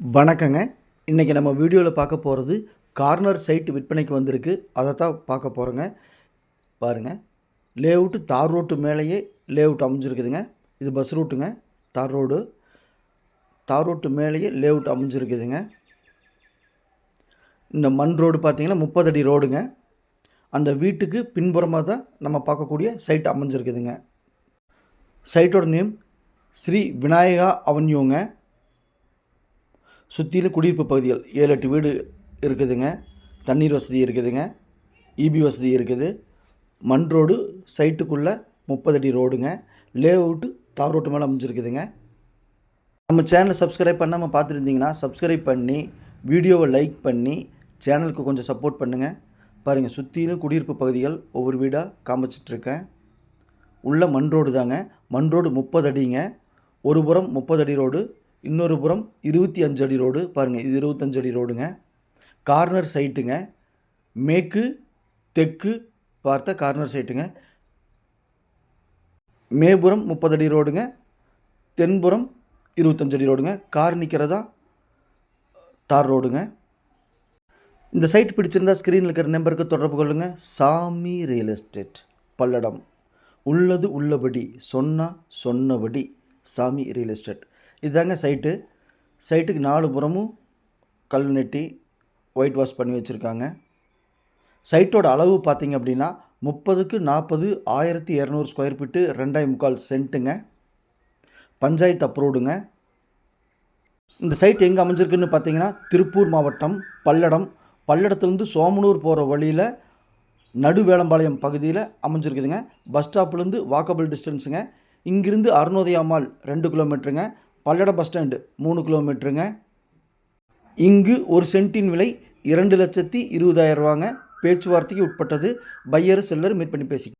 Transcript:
வணக்கங்க. இன்றைக்கி நம்ம வீடியோவில் பார்க்க போகிறது கார்னர் சைட் விற்பனைக்கு வந்திருக்கு. அதை தான் பார்க்க போகிறோங்க பாருங்கள் லேஅவுட்டு தார் ரோட்டு மேலேயே லேஅவுட் அமைஞ்சிருக்குதுங்க. இது பஸ் ரூட்டுங்க. தார் ரோடு. தார் ரோட்டு மேலேயே லேஅவுட் அமைஞ்சிருக்குதுங்க. இந்த மண் ரோடு பார்த்திங்கன்னா முப்பது அடி ரோடுங்க. அந்த வீட்டுக்கு பின்புறமாக தான் நம்ம பார்க்கக்கூடிய சைட் அமைஞ்சிருக்குதுங்க. சைட்டோட நேம் ஸ்ரீ விநாயகா அவன்யூங்க. சுற்றிலும் குடியிருப்பு பகுதிகள். ஏழு எட்டு வீடு இருக்குதுங்க. தண்ணீர் வசதி இருக்குதுங்க. இபி வசதி இருக்குது. மண் ரோடு சைட்டுக்குள்ளே முப்பது அடி ரோடுங்க. லே அவுட்டு தார் ரோட்டு மேலே அமைஞ்சிருக்குதுங்க. நம்ம சேனலை சப்ஸ்கிரைப் பண்ணாமல் பார்த்துருந்தீங்கன்னா சப்ஸ்கிரைப் பண்ணி வீடியோவை லைக் பண்ணி சேனலுக்கு கொஞ்சம் சப்போர்ட் பண்ணுங்கள் பாருங்கள் சுற்றிலும் குடியிருப்பு பகுதிகள் ஒவ்வொரு வீடாக காமிச்சிட்ருக்கேன். உள்ள மண் ரோடு தாங்க மண் ரோடு முப்பது அடிங்க. ஒரு புறம் முப்பது அடி ரோடு இன்னொரு புறம் இருபத்தி அஞ்சு அடி ரோடு. பாருங்கள் இது இருபத்தஞ்சு அடி ரோடுங்க. கார்னர் சைட்டுங்க. மேற்கு தெற்கு பார்த்த கார்னர் சைட்டுங்க. மேபுறம் முப்பது அடி ரோடுங்க. தென்புறம் இருபத்தஞ்சு அடி ரோடுங்க. கார் நிற்கிறதா தார் ரோடுங்க. இந்த சைட் பிடிச்சிருந்தா ஸ்க்ரீனில் இருக்கிற நம்பருக்கு தொடர்பு கொள்ளுங்கள் சாமி ரியல் எஸ்டேட் பல்லடம். உள்ளது உள்ளபடி சொன்னால் சொன்னபடி சாமி ரியல் எஸ்டேட் இதுதாங்க சைட்டு. சைட்டுக்கு நாலு புறமும் கல் நெட்டி ஒயிட் வாஷ் பண்ணி வச்சுருக்காங்க. சைட்டோட அளவு பார்த்திங்க அப்படின்னா முப்பதுக்கு நாற்பது ஆயிரத்தி இரநூறு ஸ்கொயர் ஃபீட்டு ரெண்டாய் முக்கால் சென்ட்டுங்க. பஞ்சாயத்து அப்ரூவ்டுங்க இந்த சைட் எங்கே அமைஞ்சிருக்குன்னு பார்த்தீங்கன்னா திருப்பூர் மாவட்டம் பல்லடம். பல்லடத்துலேருந்து சோமனூர் போகிற வழியில் நடுவேளம்பாளையம் பகுதியில் அமைஞ்சிருக்குதுங்க. பஸ் ஸ்டாப்லேருந்து வாக்கபிள் டிஸ்டன்ஸுங்க இங்கிருந்து அருணோதயம்மாள் ரெண்டு கிலோமீட்டருங்க பல்லடம் பஸ் ஸ்டாண்டு மூணு கிலோமீட்டருங்க. இங்கு ஒரு சென்ட்டின் விலை இரண்டு லட்சத்தி இருபதாயிரம் ரூபாங்க. பேச்சுவார்த்தைக்கு உட்பட்டது. பையர் செல்லர் மீட் பண்ணி பேசி